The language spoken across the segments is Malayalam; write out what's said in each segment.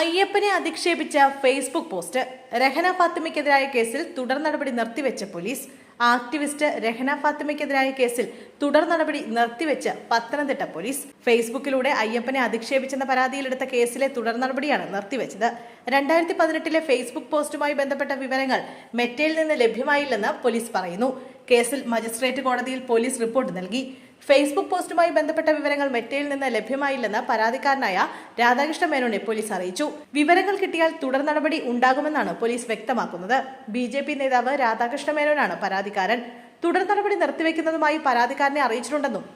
അയ്യപ്പനെ അധിക്ഷേപിച്ച ഫേസ്ബുക്ക് പോസ്റ്റ്. രഹന ഫാത്തിമയ്ക്കെതിരായ കേസിൽ തുടർ നടപടി നിർത്തിവെച്ച പോലീസ്. ആക്ടിവിസ്റ്റ് രഹന ഫാത്തിമയ്ക്കെതിരായ കേസിൽ തുടർ നടപടി നിർത്തിവെച്ച് പത്തനംതിട്ട പോലീസ്. ഫേസ്ബുക്കിലൂടെ അയ്യപ്പനെ അധിക്ഷേപിച്ചെന്ന പരാതിയിലെടുത്ത കേസിലെ തുടർ നടപടിയാണ് നിർത്തിവെച്ചത്. രണ്ടായിരത്തി പതിനെട്ടിലെ ഫേസ്ബുക്ക് പോസ്റ്റുമായി ബന്ധപ്പെട്ട വിവരങ്ങൾ മെറ്റയിൽ നിന്ന് ലഭ്യമായില്ലെന്ന് പോലീസ് പറയുന്നു. കേസിൽ മജിസ്ട്രേറ്റ് കോടതിയിൽ പോലീസ് റിപ്പോർട്ട് നൽകി. ഫേസ്ബുക്ക് പോസ്റ്റുമായി ബന്ധപ്പെട്ട വിവരങ്ങൾ മെറ്റയിൽ നിന്ന് ലഭ്യമായില്ലെന്ന് പരാതിക്കാരനായ രാധാകൃഷ്ണ മേനോനെ പോലീസ് അറിയിച്ചു. വിവരങ്ങൾ കിട്ടിയാൽ തുടർ നടപടി ഉണ്ടാകുമെന്നാണ് പോലീസ് വ്യക്തമാക്കുന്നത്. ബി ജെ പി നേതാവ് രാധാകൃഷ്ണ മേനോനാണ് പരാതിക്കാരൻ. തുടർ നടപടി നിർത്തിവെക്കുന്നതുമായി പരാതിക്കാരനെ അറിയിച്ചിട്ടുണ്ടെന്നും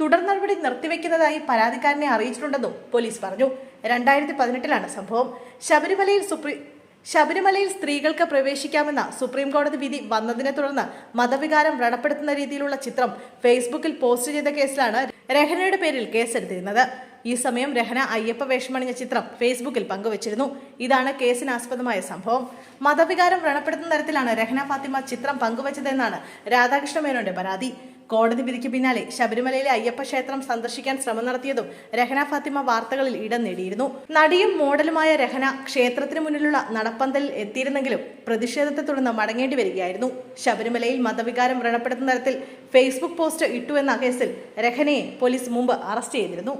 തുടർ നടപടി നിർത്തിവെക്കുന്നതായി പരാതിക്കാരനെ അറിയിച്ചിട്ടുണ്ടെന്നും പോലീസ് പറഞ്ഞു. രണ്ടായിരത്തി പതിനെട്ടിലാണ് സംഭവം. ശബരിമലയിൽ സുപ്രീം ശബരിമലയിൽ സ്ത്രീകൾക്ക് പ്രവേശിക്കാമെന്ന സുപ്രീം കോടതി വിധി വന്നതിനെ തുടർന്ന് മതവികാരം വ്രണപ്പെടുത്തുന്ന രീതിയിലുള്ള ചിത്രം ഫേസ്ബുക്കിൽ പോസ്റ്റ് ചെയ്ത കേസിലാണ് രഹനയുടെ പേരിൽ കേസെടുത്തിരുന്നത്. ഈ സമയം രഹന അയ്യപ്പ വേഷമണിഞ്ഞ ചിത്രം ഫേസ്ബുക്കിൽ പങ്കുവച്ചിരുന്നു. ഇതാണ് കേസിനാസ്പദമായ സംഭവം. മതവികാരം വ്രണപ്പെടുത്തുന്ന തരത്തിലാണ് രഹന ഫാത്തിമ ചിത്രം പങ്കുവച്ചതെന്നാണ് രാധാകൃഷ്ണ മേനോന്റെ പരാതി. കോടതി വിധിക്ക് പിന്നാലെ ശബരിമലയിലെ അയ്യപ്പ ക്ഷേത്രം സന്ദർശിക്കാൻ ശ്രമം നടത്തിയതും രഹന ഫാത്തിമ വാർത്തകളിൽ ഇടം നേടിയിരുന്നു. നടിയും മോഡലുമായ രഹന ക്ഷേത്രത്തിന് മുന്നിലുള്ള നടപ്പന്തലിൽ എത്തിയിരുന്നെങ്കിലും പ്രതിഷേധത്തെ തുടർന്ന് മടങ്ങേണ്ടി വരികയായിരുന്നു. ശബരിമലയിൽ മതവികാരം വ്രണപ്പെടുത്തുന്ന തരത്തിൽ ഫേസ്ബുക്ക് പോസ്റ്റ് ഇട്ടുവെന്ന കേസിൽ രഹനയെ പോലീസ് മുമ്പ് അറസ്റ്റ് ചെയ്തിരുന്നു.